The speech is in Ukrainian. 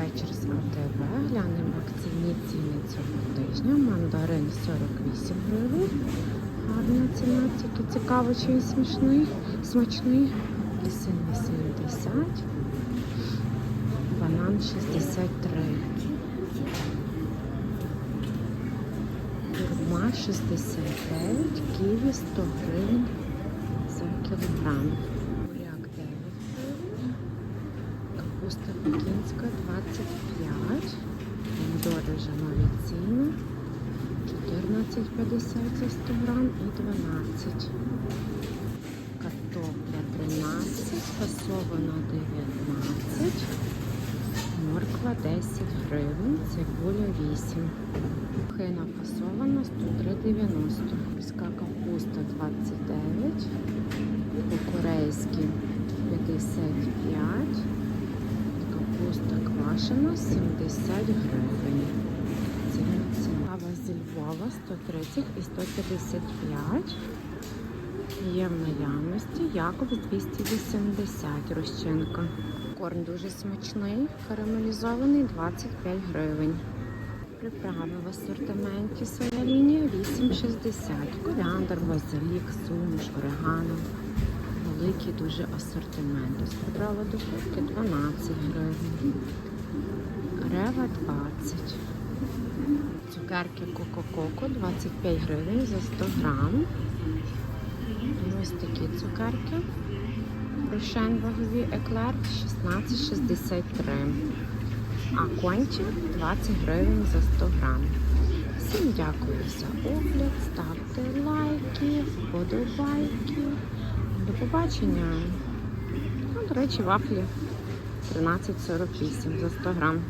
вечір з АТВ. Глянемо акційні ціни цього тижня. Мандарин 48 гривень. Гарна ціна, тільки цікаво, чи він смішний, смачний. Апельсин 80. Банан 63. Хурма 69, ківі 100 гривень за кілограм. Капуста пекінська 25. Помідори вже нові ціни. 14,50 за 100 грам і 12. Картопля 13, фасована 19. Морква 10 гривень, цибуля 8. Хина фасована 103,90. Морська капуста 29. Квашена 70 гривень. Кава зі Львова 130 і 155. Є в наявності Якобс 280 розчинка. Корм дуже смачний, карамелізований 25 гривень. Приправи в асортименті своя лінія 8,60. Коріандр, базилік, суміш, орегано. Великий дуже асортимент. Приправа до курки 12 гривень. Рева 20. Цукерки Коко-Коко 25 гривень за 100 грам. Ось такі цукерки. Рошен вагові еклер 16,63. А кончик 20 гривень за 100 грам. Всім дякую за огляд. Ставте лайки, вподобайки. До побачення. Ну, до речі, вафлі 13,48 за 100 грам.